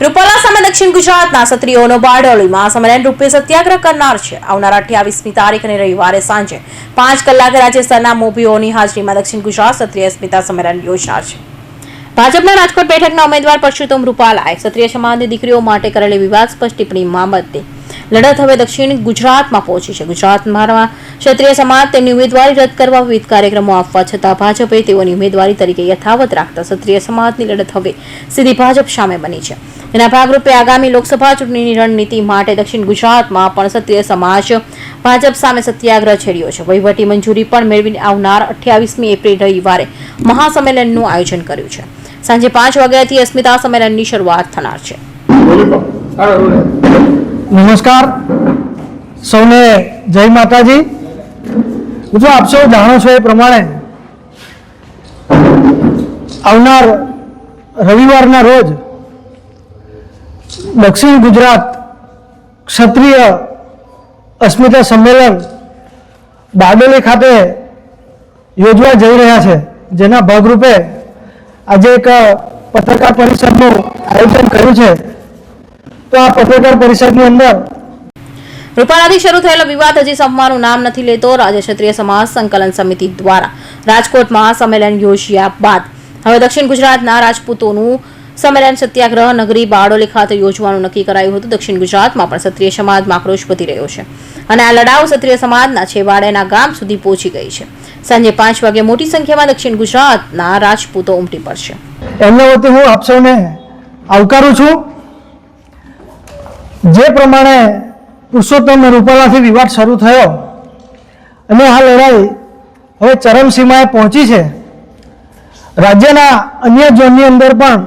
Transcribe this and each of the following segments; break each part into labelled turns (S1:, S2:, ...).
S1: રૂપાલા સામે દક્ષિણ ગુજરાતના ક્ષત્રિયોનો બારડોલીમાં સંમેલન રૂપે સત્યાગ્રહ કરનાર છે. આવનાર અઠ્યાવીસમી તારીખ અને રવિવારે સાંજે પાંચ કલાકે રાજ્યસ્તરના મોભીઓની હાજરીમાં દક્ષિણ ગુજરાત ક્ષત્રિય સ્મિતા યોજનાર છે ભાજપના રાજકોટ બેઠકના ઉમેદવાર પરસોત્તમ રૂપાલાએ ક્ષત્રિય સમાજની દીકરીઓ માટે કરેલી વિવાદસ્પદ ટિપ્પણી બાબતે લડત હવે દક્ષિણ ગુજરાતમાં પહોંચી છે. ગુજરાતમાં ક્ષત્રિય સમાજ તેમની ઉમેદવારી રદ કરવા વિવિધ કાર્યક્રમો આપવા છતાં ભાજપે તેઓની ઉમેદવારી તરીકે યથાવત રાખતા ક્ષત્રિય સમાજની લડત હવે સીધી ભાજપ સામે બની છે. તેના ભાગરૂપે આગામી લોકસભા ચૂંટણીની રણનીતિ માટે દક્ષિણ ગુજરાતમાં પણ ક્ષત્રિય સમાજ ભાજપ સામે સત્યાગ્રહ છેડ્યો છે. વહીવટી મંજૂરી પણ મેળવીને આવનાર અઠ્યાવીસમી એપ્રિલ રવિવારે મહાસંમેલનનું આયોજન કર્યું છે. સાંજે પાંચ વાગ્યાથી અસ્મિતા સંમેલનની શરૂઆત થનાર છે.
S2: નમસ્કાર. સૌને જય માતાજી. જો આપ સૌ જાણો છો એ પ્રમાણે આવનાર રવિવારના રોજ દક્ષિણ ગુજરાત ક્ષત્રિય અસ્મિતા સંમેલન બારડોલી ખાતે યોજવા જઈ રહ્યા છે. જેના ભાગરૂપે આજે એક પત્રકાર પરિષદનું આયોજન કર્યું છે. તો આ પત્રકાર પરિષદની અંદર
S1: રૂપાલાથી શરૂ થયેલો વિવાદ હજી સંપવાનું નામ નથી લેતો રાજ્ય ક્ષત્રિય સમાજ સંકલન સમિતિ દ્વારા. રાજકોટમાં સંમેલન યોજ્યા બાદ. હવે દક્ષિણ ગુજરાતના રાજપૂતોનું સંમેલન સત્યાગ્રહ નગરી બારડોલી ખાતે યોજવાનું નક્કી કરાયું હતું. દક્ષિણ ગુજરાતમાં પણ ક્ષત્રિય સમાજમાં આક્રોશ વધી રહ્યો છે. અને આ લડાવ ક્ષત્રિય સમાજના છેવાડેના ગામ સુધી પહોંચી ગઈ છે. સાંજે પાંચ વાગે મોટી સંખ્યામાં દક્ષિણ ગુજરાતના રાજપૂતો ઉમટી પડશે.
S2: એમના વતી હું આપ સૌને આવકારું છું. જે પ્રમાણે પુરુષોત્તમ રૂપાલાથી વિવાદ શરૂ થયો અને આ લડાઈ હવે ચરમસીમાએ પહોંચી છે. રાજ્યના અન્ય ઝોનની અંદર પણ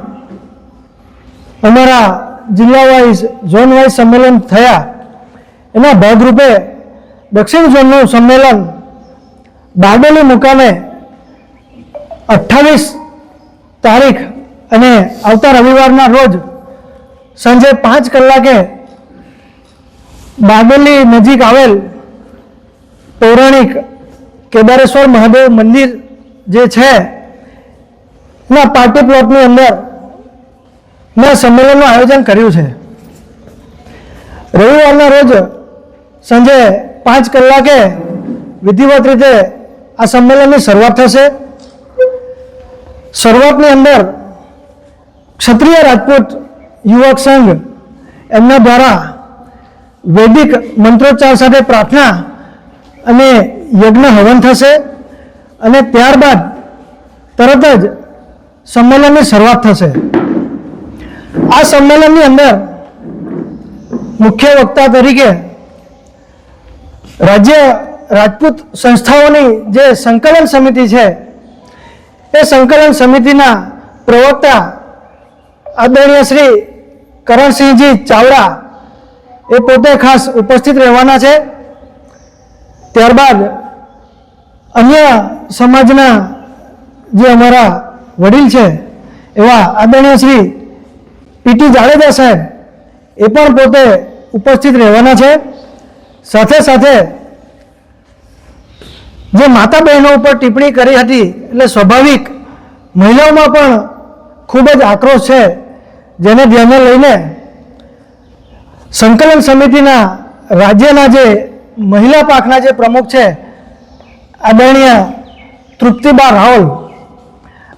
S2: અમારા જિલ્લા વાઇઝ, ઝોન વાઇઝ સંમેલન થયા. એના ભાગરૂપે દક્ષિણ ઝોનનું સંમેલન બારડોલી મુકામે અઠ્ઠાવીસ તારીખ અને આવતા રવિવારના રોજ સાંજે પાંચ કલાકે બારડોલી નજીક આવેલ પૌરાણિક કેદારેશ્વર મહાદેવ મંદિર જે છે ના પાર્ટી પ્લોટની અંદર મેં સંમેલનનું આયોજન કર્યું છે. રવિવારના રોજ સાંજે પાંચ કલાકે વિધિવત રીતે આ સંમેલનની શરૂઆત થશે. શરૂઆતની અંદર ક્ષત્રિય રાજપૂત યુવક સંઘ એમના દ્વારા વૈદિક મંત્રોચ્ચાર સાથે પ્રાર્થના અને યજ્ઞ હવન થશે અને ત્યારબાદ તરત જ સંમેલનની શરૂઆત થશે. આ સંમેલનની અંદર મુખ્ય વક્તા તરીકે રાજ્ય રાજપૂત સંસ્થાઓની જે સંકલન સમિતિ છે, એ સંકલન સમિતિના પ્રવક્તા આદરણીય શ્રી કરણસિંહજી ચાવડા એ પોતે ખાસ ઉપસ્થિત રહેવાના છે. ત્યારબાદ અન્ય સમાજના જે અમારા વડીલ છે, એવા આદરણીય શ્રી પીટી જાડેજા સાહેબ, એ પણ પોતે ઉપસ્થિત રહેવાના છે. સાથે સાથે જે માતા બહેનો ઉપર ટિપ્પણી કરી હતી, એટલે સ્વાભાવિક મહિલાઓમાં પણ ખૂબ જ આક્રોશ છે, જેને ધ્યાને લઈને સંકલન સમિતિના રાજ્યના જે મહિલા પાકના જે પ્રમુખ છે, આદરણીય તૃપ્તિબા રાહુલ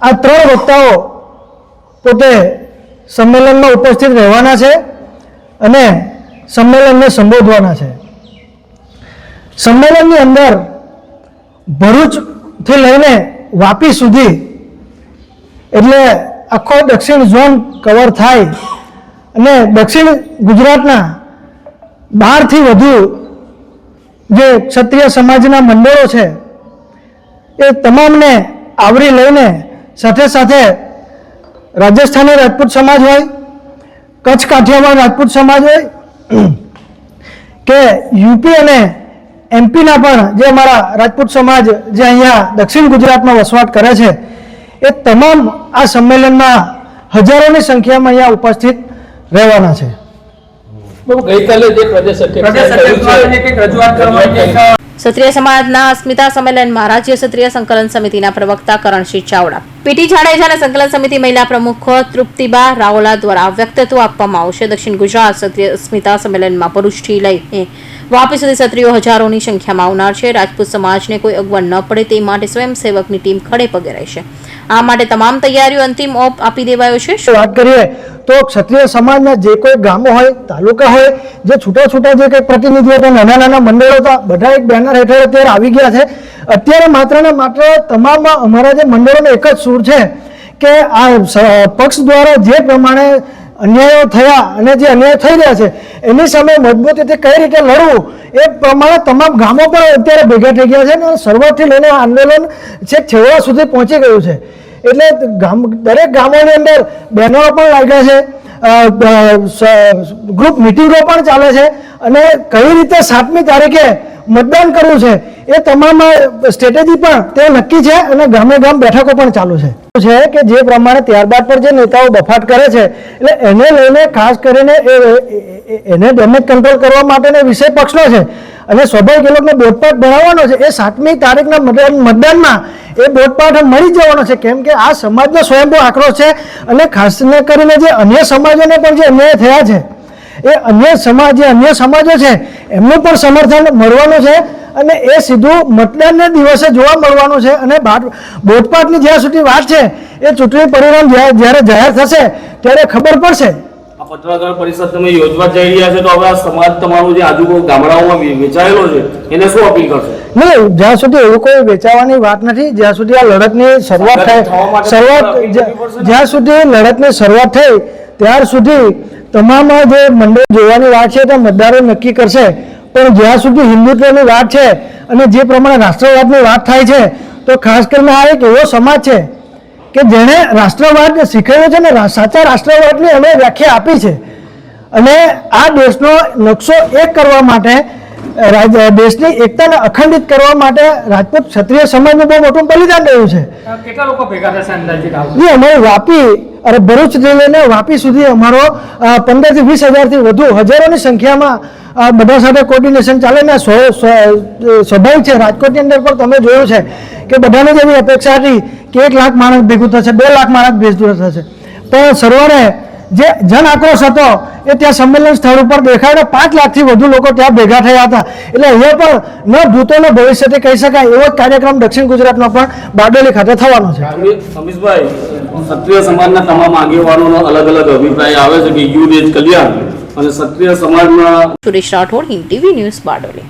S2: આ ત્રણ વક્તાઓ પોતે સંમેલનમાં ઉપસ્થિત રહેવાના છે અને સંમેલનને સંબોધવાના છે. સંમેલનની અંદર ભરૂચથી લઈને વાપી સુધી, એટલે આખો દક્ષિણ ઝોન કવર થાય અને દક્ષિણ ગુજરાતના બારથી વધુ જે ક્ષત્રિય સમાજના મંડળો છે, એ તમામને આવરી લઈને સાથે સાથે રાજસ્થાની રાજપૂત સમાજ હોય, કચ્છ કાઠિયાવાડ રાજપૂત સમાજ હોય, કે યુપી અને એમપીના પણ જે અમારા રાજપૂત સમાજ જે અહીંયા દક્ષિણ ગુજરાતમાં વસવાટ કરે છે, એ તમામ આ સંમેલનમાં હજારોની સંખ્યામાં અહીંયા ઉપસ્થિત રહેવાના છે.
S3: ગઈકાલે જે પ્રદેશ.
S1: ક્ષત્રિય સમાજના અસ્મિતા સંમેલનમાં રાજ્ય ક્ષત્રિય સંકલન સમિતિના પ્રવક્તા કરણસિંહ ચાવડા. પીટી જાડેજાને સંકલન સમિતિ મહિલા પ્રમુખ તૃપ્તિબા રાવલા દ્વારા વ્યક્તિત્વ આપવામાં આવશે. દક્ષિણ ગુજરાત ક્ષત્રિય અસ્મિતા સંમેલનમાં ભરૂચથી લઈને વાપી સુધી ક્ષત્રિયો હજારોની સંખ્યામાં આવનાર છે. રાજપૂત સમાજને કોઈ અગવડ ન પડે તે માટે સ્વયંસેવકની ટીમ ખડે પગે રહેશે આ માટે તમામ તૈયારીઓ અંતિમ ઓપ આપી દેવાયો છે.
S2: વાત કરીએ તો ક્ષત્રિય સમાજના જે કોઈ ગામો હોય, તાલુકા હોય, જે છૂટા છૂટા જે કંઈ પ્રતિનિધિઓ હતા, નાના નાના મંડળો હતા, બધા એક બેનર હેઠળ અત્યારે આવી ગયા છે. અત્યારે માત્ર ને માત્ર તમામ અમારા જે મંડળોનો એક જ સૂર છે કે આ પક્ષ દ્વારા જે પ્રમાણે અન્યાયો થયા અને જે અન્યાય થઈ રહ્યા છે, એની સામે મજબૂતીથી કઈ રીતે લડવું, એ પ્રમાણે તમામ ગામો પણ અત્યારે ભેગા થઈ ગયા છે અને શરૂઆતથી લઈને આંદોલન છે છેવા સુધી પહોંચી ગયું છે. એટલે ગામ, દરેક ગામોની અંદર બેનરો પણ લાગ્યા છે ગ્રુપ મિટિંગો પણ ચાલે છે અને કઈ રીતે સાતમી તારીખે મતદાન કરવું છે, એ તમામ સ્ટ્રેટેજી પણ તે નક્કી છે અને ગામે ગામ બેઠકો પણ ચાલુ છે. છે કે જે પ્રમાણે ત્યારબાદ પર જે નેતાઓ બફાટ કરે છે, એટલે એને લઈને ખાસ કરીને એને ડેમેજ કંટ્રોલ કરવા માટેનો વિષય પક્ષનો છે. અને સ્વાભાવિક એ લોકોને ભણાવવાનો છે. એ સાતમી તારીખના મતદાન, મતદાનમાં એ બોધપાઠ મળી જવાનો છે. કેમ કે આ સમાજનો સ્વયંભૂ આક્રોશ છે અને ખાસ કરીને જે અન્ય સમાજોને પણ જે અન્યાય થયા છે, એ અન્ય સમાજ જે અન્ય સમાજો છે, એમનું પણ સમર્થન મળવાનું છે. અને એ સીધું મતદાનને દિવસે જોવા મળવાનું છે અને બોટપાટની જ્યાં સુધી વાત છે એ ચૂંટણી પરિણામ જ્યારે જાહેર થશે ત્યારે ખબર પડશે
S3: પત્રકાર પરિષદ તમે યોજવા જઈ રહ્યા છે તો હવે આ સમાજ તમારું જે આજુબાજુ ગામડાઓમાં વેચાયેલો છે એને શું અપીલ કરશો
S2: નહીં જ્યાં સુધી એવું કોઈ વેચાવાની વાત નથી જ્યાં સુધી આ લડતની શરૂઆત
S3: માટે
S2: શરૂઆત? જ્યાં સુધી લડતની શરૂઆત થઈ ત્યાર સુધી તમામ જે મંડળ જોવાની વાત છે તે મતદારો નક્કી કરશે પણ જ્યાં સુધી હિન્દુત્વની વાત છે અને જે પ્રમાણે રાષ્ટ્રવાદની વાત થાય છે, તો ખાસ કરીને આ એક એવો સમાજ છે કે જેણે રાષ્ટ્રવાદ શીખવ્યો છે ને સાચા રાષ્ટ્રવાદની અમે વ્યાખ્યા આપી છે. અને આ દેશનો નકશો એક કરવા માટે દેશની એકતાને અખંડિત કરવા માટે રાજપૂત ક્ષત્રિય સમાજનું બહુ મોટું બલિદાન રહ્યું છે.
S4: કેટલા લોકો ભેગા થશે અંદાજિત
S2: અમારું વાપી અને ભરૂચથી લઈને વાપી સુધી અમારો પંદરથી વીસ હજારથી વધુ હજારોની સંખ્યામાં બધા સાથે કોર્ડિનેશન ચાલે ને સ્વ- સ્વ- સ્વાભાવિક છે રાજકોટની અંદર પણ તમે જોયું છે કે બધાને જ એવી અપેક્ષા હતી કે એક લાખ માણસ ભેગું થશે બે લાખ માણસ ભેગું થશે. પણ સરવાળે જે જન આક્રોશ હતો એ ત્યાં સંમેલન સ્થળ ઉપર દેખાય ને પાંચ લાખથી વધુ લોકો ત્યાં ભેગા થયા હતા. એટલે અહીંયા પણ ન ભૂતો ભવિષ્ય ભવિષ્યથી કહી શકાય એવો જ કાર્યક્રમ દક્ષિણ ગુજરાતમાં પણ બારડોલી ખાતે થવાનો છે.
S3: અમિત ક્ષત્રિય સમાજના તમામ આગેવાનોનો અલગ અલગ અભિપ્રાય આવે છે કે યુ કલ્યાણ અને ક્ષત્રિય સમાજના
S1: સુરેશ રાઠોડ ટીવી ન્યૂઝ બારડોલી.